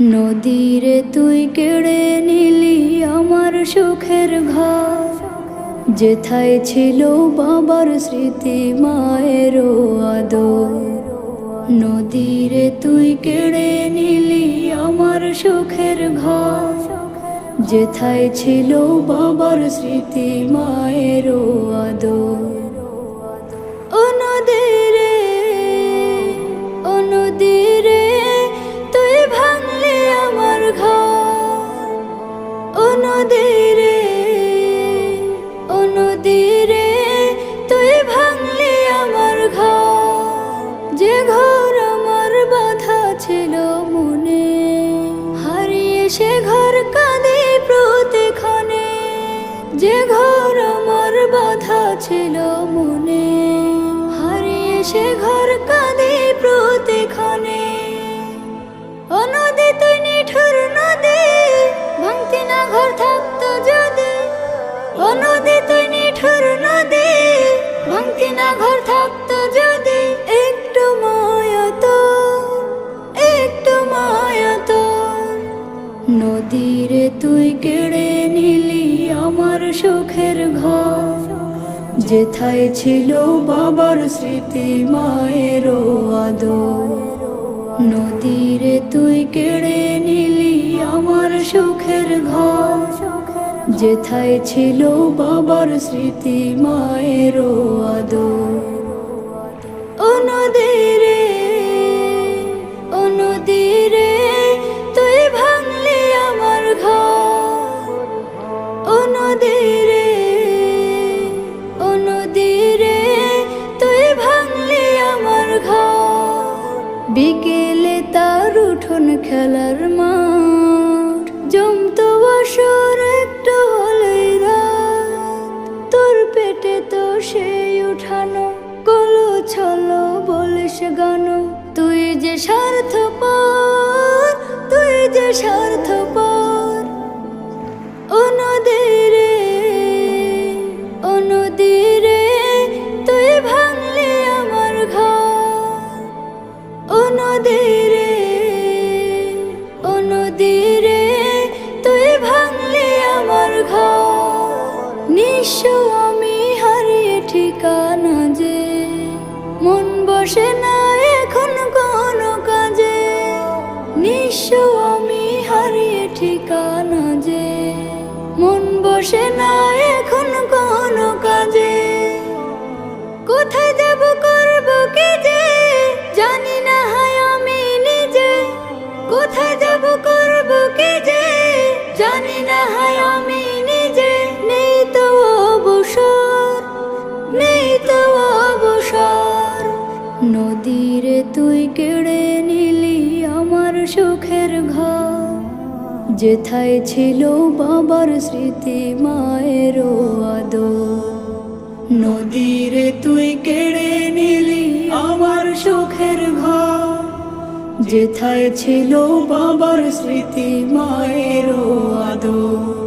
নদীরে তুই কেড়ে নিলি আমার সুখের ঘর। যেথায় ছিল বাবার স্মৃতি, মায়ের আদর। নদীরে তুই কেড়ে নিলি আমার সুখের ঘর। যেথায় ছিল বাবার স্মৃতি, মায়ের নদীরে তুই ভাঙলি আমার ঘর। যে ঘর আমার বাধা ছিল মনে, হারিয়ে সে ঘর কাঁদে প্রতিক্ষণে। যে ঘর আমার বাধা ছিল মনে, হারিয়ে সে ঘর কাঁদে নদীরে তুই কেড়ে নিলি আমার সুখের ঘর। যেথায় ছিল বাবার স্মৃতি মায়ের আদর। নদীরে তুই কেড়ে নিলি আমার সুখের ঘর। যেথায় ছিল বাবার স্মৃতি মায়ের আদর। বিকেলে তার উঠোন খেলার মাঠ। জমতো বসর একটা হলেই রাত। তোর পেটে তো সেই উঠানো কলো ছলো বলিস গানো। তুই যে স্বার্থ নিঃস্ব আমি হারিয়ে ঠিকানা যে, মন বসে না এখন কোনো কাজে। নিঃস্ব আমি হারিয়ে ঠিকানা যে, মন বসে না এখন কোনো কাজে। কোথায় যাব, করব কি যে, জানি না হায় আমি নিজে। কোথায় যাব করব নদীরে তুই কেড়ে নিলি আমার সুখের ঘর। যেথায় ছিল বাবার স্মৃতি, মায়ের আদর। নদীরে তুই কেড়ে নিলি আমার সুখের ঘর। যেথায় ছিল বাবার স্মৃতি, মায়ের আদর।